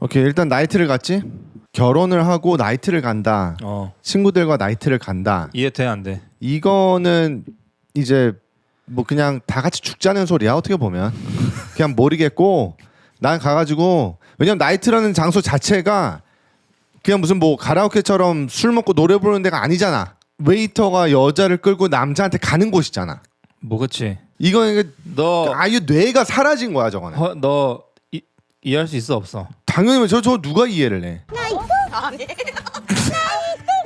오케이 일단 나이트를 갔지. 결혼을 하고 나이트를 간다. 어 친구들과 나이트를 간다. 이해 돼 안 돼? 이거는 이제 뭐 그냥 다 같이 죽자는 소리야 어떻게 보면 그냥 모르겠고 난 가가지고 왜냐면 나이트라는 장소 자체가 그냥 무슨 뭐 가라오케처럼 술 먹고 노래 부르는 데가 아니잖아 웨이터가 여자를 끌고 남자한테 가는 곳이잖아 뭐 그치? 이거는 너 아예 뇌가 사라진 거야 저거는 허, 너 이, 이해할 수 있어 없어? 당연히 저 저 누가 이해를 해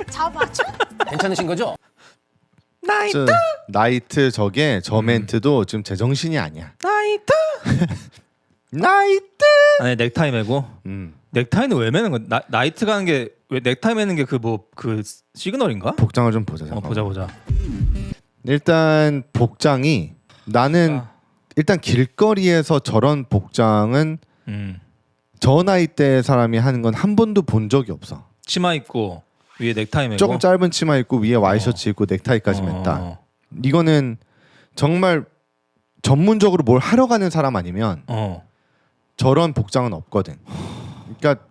잡아줘? 괜찮으신 거죠? 저, 나이트 저게 저 멘트도 지금 제 정신이 아니야 나이트. 나이트 아니 넥타이 매고 음 넥타이는 왜 매는 거야? 나, 나이트 가는 게 왜 넥타이 매는 게 그 뭐 그 시그널인가? 복장을 좀 보자 어 잠깐만. 보자 보자. 일단 복장이 나는 아, 일단 길거리에서 저런 복장은 음 저 나이 대 사람이 하는 건 한 번도 본 적이 없어. 치마 입고 위에 넥타이 매고 조금 짧은 치마 입고 위에 와이셔츠 입고 넥타이까지 어, 맸다. 어, 이거는 정말 전문적으로 뭘 하러 가는 사람 아니면 어. 저런 복장은 없거든. 그러니까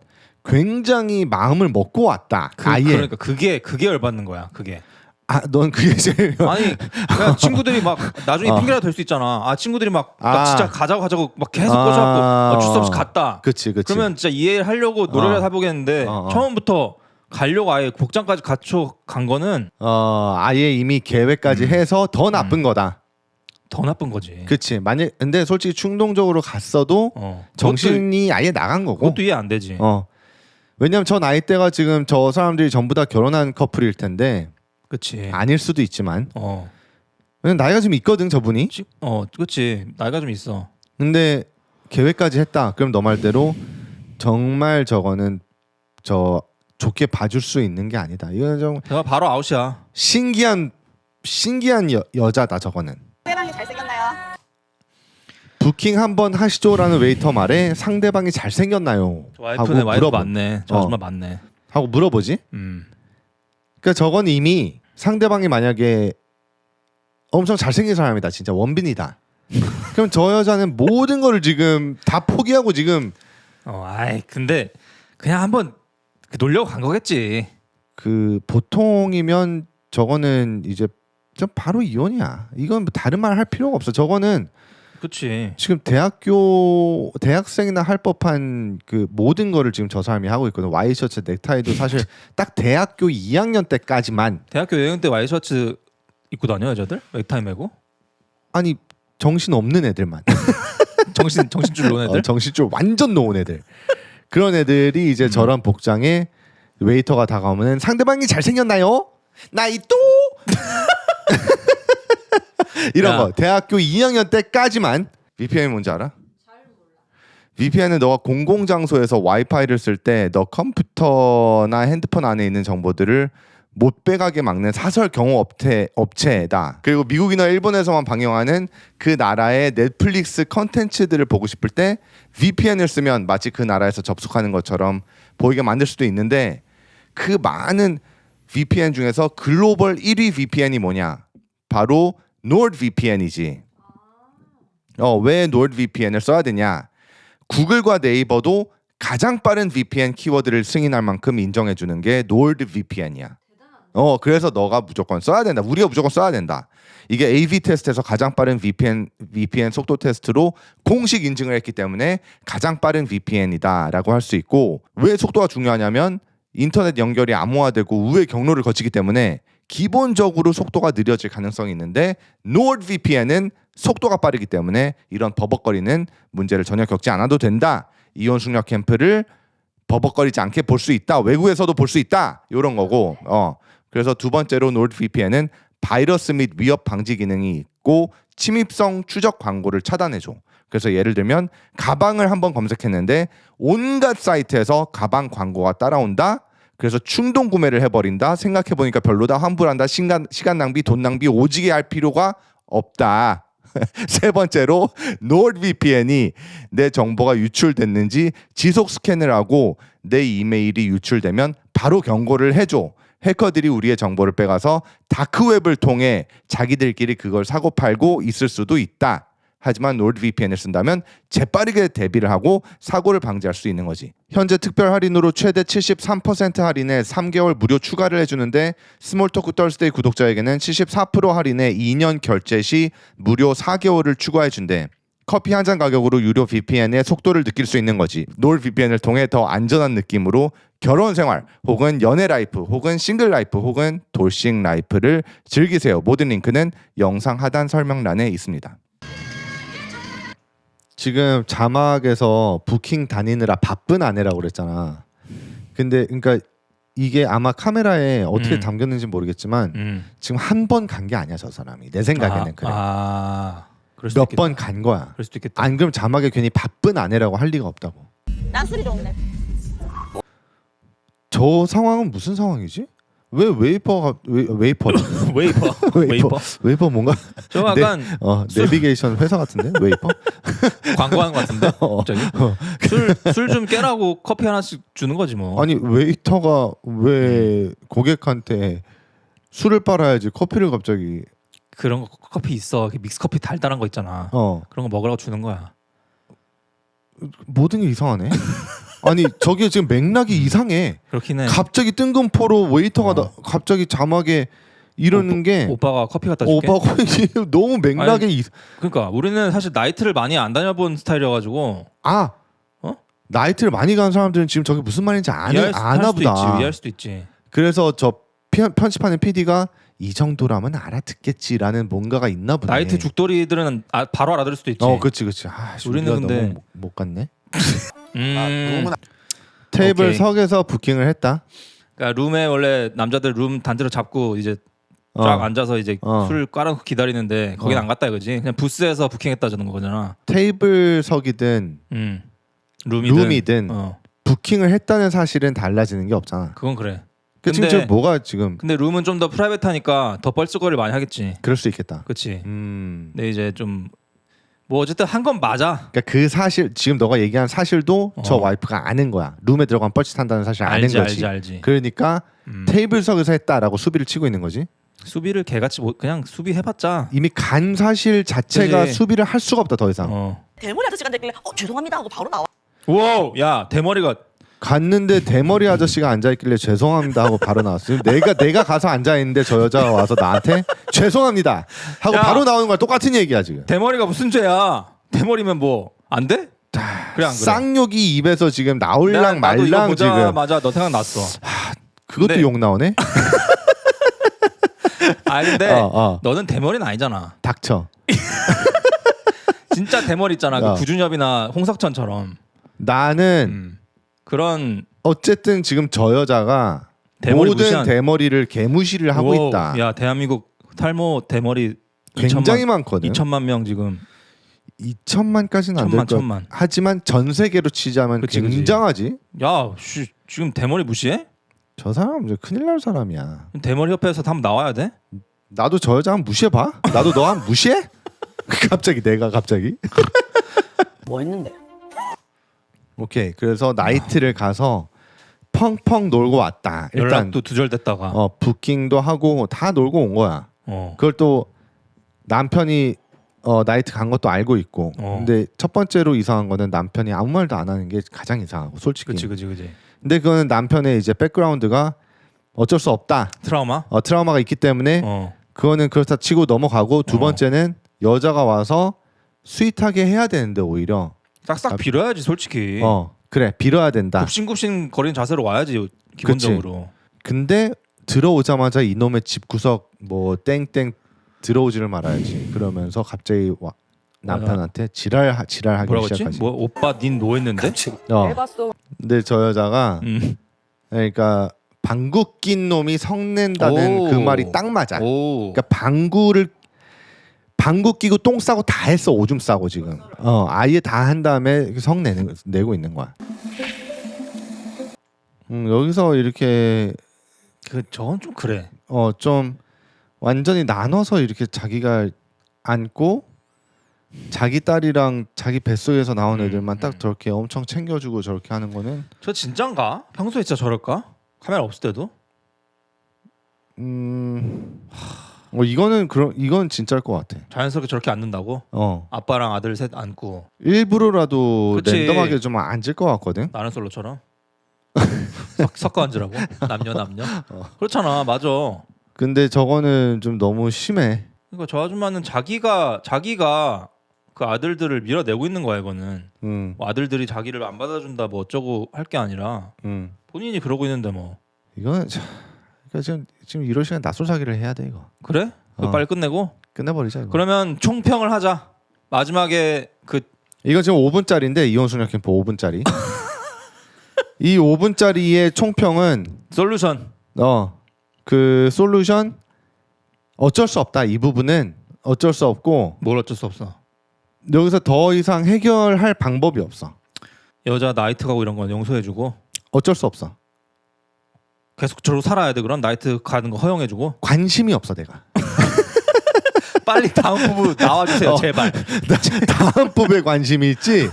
굉장히 마음을 먹고 왔다. 그, 아예. 그러니까 그게 그게 열받는 거야. 그게. 아, 넌 그게 제일 아니 그냥 친구들이 막 나중에 어. 핑계가 될수 있잖아. 아 친구들이 막, 막 아. 진짜 가자고 가자고 막 계속 아. 꼬셔갖고 어쩔 수 없이 갔다. 그치 그치. 그러면 진짜 이해하려고 노래를 어. 해보겠는데 어, 어. 처음부터 가려고 아예 복장까지 갖춰 간 거는 어 아예 이미 계획까지 해서 더 나쁜 거다. 더 나쁜 거지. 그치. 만약 근데 솔직히 충동적으로 갔어도 어. 정신이 아예 나간 거고. 그것도 이해 안 되지. 어. 왜냐면 저 나이대가 지금 저 사람들이 전부 다 결혼한 커플일 텐데 그치. 아닐 수도 있지만 어. 왜냐면 나이가 좀 있거든 저분이. 지- 어, 그치. 나이가 좀 있어. 근데 계획까지 했다. 그럼 너 말대로 정말 저거는 저 좋게 봐줄 수 있는 게 아니다. 이건 좀 내가 바로 아웃이야. 신기한 신기한 여, 여자다 저거는. 상대방이 잘생겼나요? 부킹 한번 하시죠라는 웨이터 말에 상대방이 잘 생겼나요? 와이프네 와이프 맞네. 저 어. 아줌마 맞네. 하고 물어보지. 음. 그러니까 저건 이미 상대방이 만약에 엄청 잘생긴 사람이다 진짜 원빈이다. 그럼 저 여자는 모든 거를 지금 다 포기하고 지금 어, 아이 근데 그냥 한번 그 놀려고 간 거겠지. 그 보통이면 저거는 이제 좀 바로 이혼이야. 이건 뭐 다른 말 할 필요가 없어. 저거는 그치. 지금 대학교 대학생이나 할 법한 그 모든 거를 지금 저 사람이 하고 있거든 와이셔츠 넥타이도 사실 딱 대학교 2학년 때까지만 대학교 여행 때 와이셔츠 입고 다녀 여자들? 넥타이 매고? 아니 정신 없는 애들만 정신 정신줄 놓은 애들? 어, 정신줄 완전 놓은 애들 그런 애들이 이제 저런 복장에 웨이터가 다가오면 상대방이 잘생겼나요? 나이 또 이런 야. 거 대학교 2학년 때까지만 VPN이 뭔지 알아? VPN은 너가 공공 장소에서 와이파이를 쓸 때 너 컴퓨터나 핸드폰 안에 있는 정보들을 못 빼가게 막는 사설 경호 업체 업체다. 그리고 미국이나 일본에서만 방영하는 그 나라의 넷플릭스 컨텐츠들을 보고 싶을 때 VPN을 쓰면 마치 그 나라에서 접속하는 것처럼 보이게 만들 수도 있는데 그 많은 VPN 중에서 글로벌 1위 VPN이 뭐냐? 바로 NordVPN이지. 어, 왜 NordVPN을 써야 되냐? 구글과 네이버도 가장 빠른 VPN 키워드를 승인할 만큼 인정해 주는 게 NordVPN이야. 어, 그래서 너가 무조건 써야 된다. 우리가 무조건 써야 된다. 이게 AV 테스트에서 가장 빠른 VPN VPN 속도 테스트로 공식 인증을 했기 때문에 가장 빠른 VPN이다라고 할 수 있고 왜 속도가 중요하냐면 인터넷 연결이 암호화되고 우회 경로를 거치기 때문에 기본적으로 속도가 느려질 가능성이 있는데 NordVPN은 속도가 빠르기 때문에 이런 버벅거리는 문제를 전혀 겪지 않아도 된다. 이온 숙력 캠프를 버벅거리지 않게 볼 수 있다. 외국에서도 볼 수 있다. 이런 거고. 어. 그래서 두 번째로 NordVPN은 바이러스 및 위협 방지 기능이 있고 침입성 추적 광고를 차단해 줘. 그래서 예를 들면 가방을 한번 검색했는데 온갖 사이트에서 가방 광고가 따라온다. 그래서 충동 구매를 해버린다. 생각해 보니까 별로다. 환불한다. 시간 시간 낭비, 돈 낭비 오지게 할 필요가 없다. 세 번째로 NordVPN이 내 정보가 유출됐는지 지속 스캔을 하고 내 이메일이 유출되면 바로 경고를 해줘. 해커들이 우리의 정보를 빼가서 다크웹을 통해 자기들끼리 그걸 사고 팔고 있을 수도 있다. 하지만 노르드VPN을 쓴다면 재빠르게 대비를 하고 사고를 방지할 수 있는 거지. 현재 특별 할인으로 최대 73% 할인에 3개월 무료 추가를 해주는데 스몰토크 떨스데이 구독자에게는 74% 할인에 2년 결제 시 무료 4개월을 추가해준대. 커피 한 잔 가격으로 유료 VPN의 속도를 느낄 수 있는 거지. 놀 VPN을 통해 더 안전한 느낌으로 결혼 생활 혹은 연애 라이프 혹은 싱글 라이프 혹은 돌싱 라이프를 즐기세요. 모든 링크는 영상 하단 설명란에 있습니다. 지금 자막에서 부킹 다니느라 바쁜 아내라고 그랬잖아. 근데 그러니까 이게 아마 카메라에 어떻게 음. 담겼는지 모르겠지만 음. 지금 한 번 간 게 아니야 저 사람이 내 생각에는 아, 그래 아, 그럴 수도 몇 있겠다. 번 간 거야 그럴 수도 있겠다. 안 그럼 자막에 괜히 바쁜 아내라고 할 리가 없다고 난 술이 좋은데. 저 상황은 무슨 상황이지 왜 웨이퍼가 웨, 웨이퍼 웨이퍼. 웨이퍼. 웨이퍼 뭔가 좀 약간 어 내비게이션 회사 같은데 웨이퍼 광고하는 것 같은데. 어. 갑자기. 술술 좀 깨라고 커피 하나씩 주는 거지 뭐. 아니 웨이터가 왜 고객한테 술을 빨아야지 커피를 갑자기 그런 거 커피 있어. 믹스 커피 달달한 거 있잖아. 어 그런 거 먹으라고 주는 거야. 모든 게 이상하네 아니 저게 지금 맥락이 이상해 그렇긴 해. 갑자기 뜬금포로 웨이터가 어. 나, 갑자기 자막에 이러는 게 오빠가 커피 갖다 줄게. 오빠가 너무 맥락에 이... 그러니까 우리는 사실 나이트를 많이 안 다녀본 스타일이어가지고 아 어? 나이트를 많이 가는 사람들은 지금 저게 무슨 말인지 아는, 이해할 수- 아나 할 수도 있지. 보다 이해할 수도 있지. 그래서 저 편, 편집하는 PD가 이 정도라면 알아듣겠지라는 뭔가가 있나 보네 나이트 죽돌이들은 아, 바로 알아들을 수도 있지. 어 그치 그치 아, 우리는 우리는 근데- 못 갔네 음, 테이블 오케이. 석에서 부킹을 했다 그러니까 룸에 원래 남자들 룸 단지로 잡고 이제 어. 쫙 앉아서 이제 어. 술 깔아놓고 기다리는데 거긴 어. 안 갔다 이거지. 그냥 부스에서 부킹했다는 거잖아. 테이블 석이든 음. 룸이든. 룸이든 어, 부킹을 했다는 사실은 달라지는 게 없잖아 그건 그래. 그 지금 근데- 저 뭐가 지금 근데 룸은 좀 더 프라이빗하니까 더 뻘쭘거리를 많이 하겠지. 그럴 수 있겠다 그렇지. 음 근데 이제 좀 뭐 어쨌든 한 건 맞아. 그러니까 그 사실 지금 너가 얘기한 사실도 저 어. 와이프가 아는 거야. 룸에 들어가면 뻘짓한다는 사실 아는 알지 거지. 알지 알지. 그러니까 음. 테이블석에서 했다라고 수비를 치고 있는 거지. 수비를 개같이 못 그냥 수비 해봤자. 이미 간 사실 자체가 그지. 수비를 할 수가 없다 더 이상. 어. 대머리 아저씨가 앉았길래 어 죄송합니다 하고 바로 나와. 와우, 야 대머리가 갔는데 대머리 아저씨가 앉아 있길래 죄송합니다 하고 바로 나왔어. 지금 내가 내가 가서 앉아 있는데 저 여자가 와서 나한테 죄송합니다 하고 야. 바로 나오는 거랑 똑같은 얘기야 지금. 대머리가 무슨 죄야? 대머리면 뭐 안 돼? 그래 안 그래? 쌍욕이 입에서 지금 나올랑 나- 나도 이거 말랑 지금 보자마자 너 생각났어. 그것도 근데- 욕 나오네. 아 근데 어, 어. 너는 대머리는 아니잖아. 닥쳐. 진짜 대머리 있잖아. 야. 그 구준엽이나 홍석천처럼. 나는 음. 그런 어쨌든 지금 저 여자가 대머리 모든 무시한 대머리를 개무시를 하고 오, 있다. 야 대한민국 탈모 대머리 굉장히 2천만, 많거든. 2천만 명 지금 2천만까지는 안될 천만 것. 천만. 하지만 전 세계로 치자면 그치, 그치. 굉장하지. 야, 씨, 지금 대머리 무시해? 저 사람 이제 큰일 날 사람이야. 대머리 협회에서 한번 나와야 돼? 나도 저 여자 한번 무시해 봐. 나도 너 한번 무시해? 갑자기 내가 갑자기. 뭐 했는데? 오케이. 그래서 나이트를 가서 펑펑 놀고 왔다. 일단 연락도 두절됐다가. 어. 어 부킹도 하고 다 놀고 온 거야. 그걸 또 남편이 어 나이트 간 것도 알고 있고. 어. 근데 첫 번째로 이상한 거는 남편이 아무 말도 안 하는 게 가장 이상하고 솔직히. 그치 그치 그치. 근데 그거는 남편의 이제 백그라운드가 어쩔 수 없다. 트라우마? 어 트라우마가 있기 때문에 어. 그거는 그렇다 치고 넘어가고 두 어. 번째는 여자가 와서 스윗하게 해야 되는데 오히려 싹싹 빌어야지 솔직히. 어 그래 빌어야 된다. 굽신굽신 거리는 자세로 와야지 기본적으로. 근데 들어오자마자 이놈의 집 구석 뭐 땡땡 들어오지를 말아야지. 그러면서 갑자기 와, 남편한테 지랄 지랄하기 뭐라고 했지? 시작하지. 뭐 오빠 닌 노했는데? 어. 해봤어. 근데 저 여자가 음. 그러니까 방구 낀 놈이 성낸다는 오. 그 말이 딱 맞아. 오. 그러니까 방구를 방구 끼고 똥 싸고 다 했어 오줌 싸고 지금. 어 아예 다 한 다음에 성 내는 내고 있는 거야. 음, 여기서 이렇게 그 저건 좀 그래. 어 좀 완전히 나눠서 이렇게 자기가 안고 자기 딸이랑 자기 뱃속에서 나온 음, 애들만 딱 음. 저렇게 엄청 챙겨주고 저렇게 하는 거는 저 진짠가? 평소에 진짜 저럴까? 카메라 없을 때도? 음 어 이거는 그런 이건 진짜일 것 같아. 자연스럽게 저렇게 앉는다고? 어 아빠랑 아들 셋 앉고 일부러라도 그치. 랜덤하게 좀 앉을 것 같거든. 나는 솔로처럼 섞- 섞어 앉으라고 남녀 남녀. 어. 그렇잖아, 맞아. 근데 저거는 좀 너무 심해. 그러니까 저 아줌마는 자기가 자기가 그 아들들을 밀어내고 있는 거야 이거는. 음, 뭐 아들들이 자기를 안 받아준다 뭐 어쩌고 할 게 아니라 음. 본인이 그러고 있는데 뭐 이거는 참, 그러니까 지금 지금 이럴 시간 낯설 사기를 해야 돼 이거. 그래? 어. 빨리 끝내고 끝내버리자 이거. 그러면 총평을 하자. 마지막에 그 이거 지금 5분짜리인데 이혼수녀 캠프 5분짜리. 이 5분짜리의 총평은 솔루션 어그 솔루션 어쩔 수 없다 이 부분은 어쩔 수 없고 뭘 어쩔 수 없어. 여기서 더 이상 해결할 방법이 없어. 여자 나이트 가고 이런 건 용서해주고 어쩔 수 없어. 계속 저로 살아야 돼 그럼 나이트 가는 거 허용해주고 관심이 없어 내가. 빨리 다음 부부 나와주세요 어. 제발. 다음 법에 관심이 있지.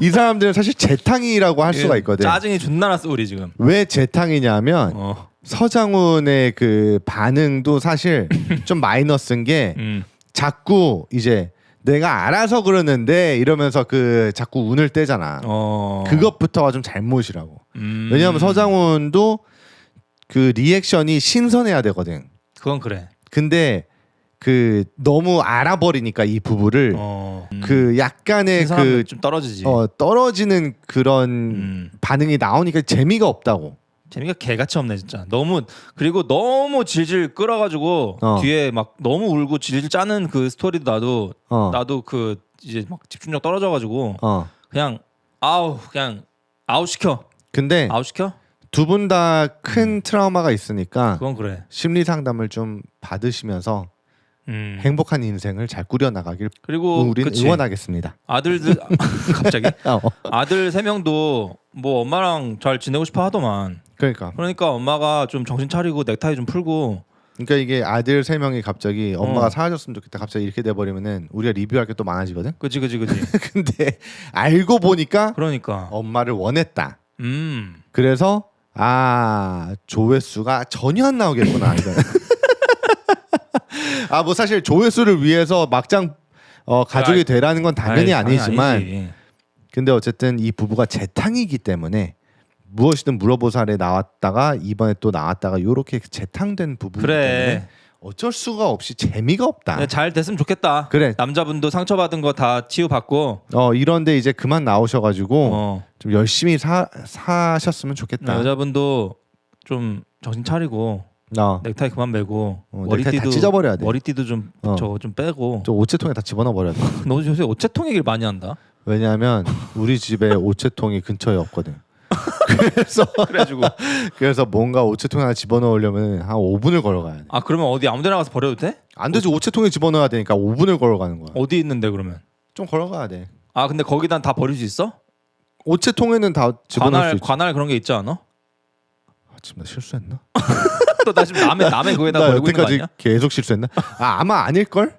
이 사람들은 사실 재탕이라고 할 수가 있거든. 짜증이 존나 났어 우리 지금. 왜 재탕이냐면 어. 서장훈의 그 반응도 사실 좀 마이너스인 게 음. 자꾸 이제 내가 알아서 그러는데 이러면서 그 자꾸 운을 떼잖아. 어. 그것부터가 좀 잘못이라고. 음. 왜냐하면 서장훈도 그 리액션이 신선해야 되거든. 그건 그래. 근데 그 너무 알아버리니까 이 부부를 어. 음. 그 약간의 사람은 그좀 떨어지지. 어, 떨어지는 그런 음. 반응이 나오니까 재미가 없다고. 재미가 개같이 없네 진짜. 너무 그리고 너무 질질 끌어가지고 어. 뒤에 막 너무 울고 질질 짜는 그 스토리도 나도 어. 나도 그 이제 막 집중력 떨어져가지고 어. 그냥 아우 그냥 아웃 시켜 근데 아웃 시켜. 두 분 다 큰 트라우마가 있으니까 그건 그래. 심리 상담을 좀 받으시면서 음. 행복한 인생을 잘 꾸려 나가길 그리고 우리는 그치. 응원하겠습니다. 아들들 갑자기 어. 아들 세 명도 뭐 엄마랑 잘 지내고 싶어 하더만. 그러니까 그러니까 엄마가 좀 정신 차리고 넥타이 좀 풀고 그러니까 이게 아들 세 명이 갑자기 엄마가 어. 사라졌으면 좋겠다. 갑자기 이렇게 돼 버리면은 우리가 리뷰할 게 또 많아지거든. 그지 그지 그지. 근데 알고 보니까 그러니까. 엄마를 원했다. 음. 그래서 아 조회수가 전혀 안 나오겠구나 이거. 아뭐 사실 조회수를 위해서 막장 어, 가족이 아이, 되라는 건 당연히 아이, 아니지만 아니지. 근데 어쨌든 이 부부가 재탕이기 때문에 무엇이든 물어보살에 나왔다가 이번에 또 나왔다가 요렇게 재탕된 때문에 그래. 어쩔 수가 없이 재미가 없다. 그냥 잘 됐으면 좋겠다. 그래. 남자분도 상처받은 거 다 치유받고 어 이런데 이제 그만 나오셔가지고 어. 좀 열심히 사 사셨으면 좋겠다. 여자분도 좀 정신 차리고 어, 넥타이 그만 매고 어, 넥타이 다 찢어버려야 돼. 머리띠도 좀 어. 저거 좀 빼고. 저 오체통에 다 집어넣어 버려. 너 요새 오체통 얘기를 많이 한다. 왜냐하면 우리 집에 오체통이 근처에 없거든. 그래서 그래가지고 그래서 뭔가 오체통 하나 집어넣으려면 한 5분을 걸어가야 돼. 아 그러면 어디 아무데나 가서 버려도 돼? 안 되지 오체통에 집어넣어야 되니까 5분을 걸어가는 거야. 어디 있는데 그러면? 좀 걸어가야 돼. 아 근데 거기다 다 버릴 수 있어? 오체통에는 다 집어넣을 수 관할 있지. 관할 그런 게 있지 않아? 아, 지금 나 실수했나? 또 나 지금 남의 남의 거에다 나 버리고 있는 거 여태까지 아니야? 계속 실수했나? 아 아마 아닐 걸?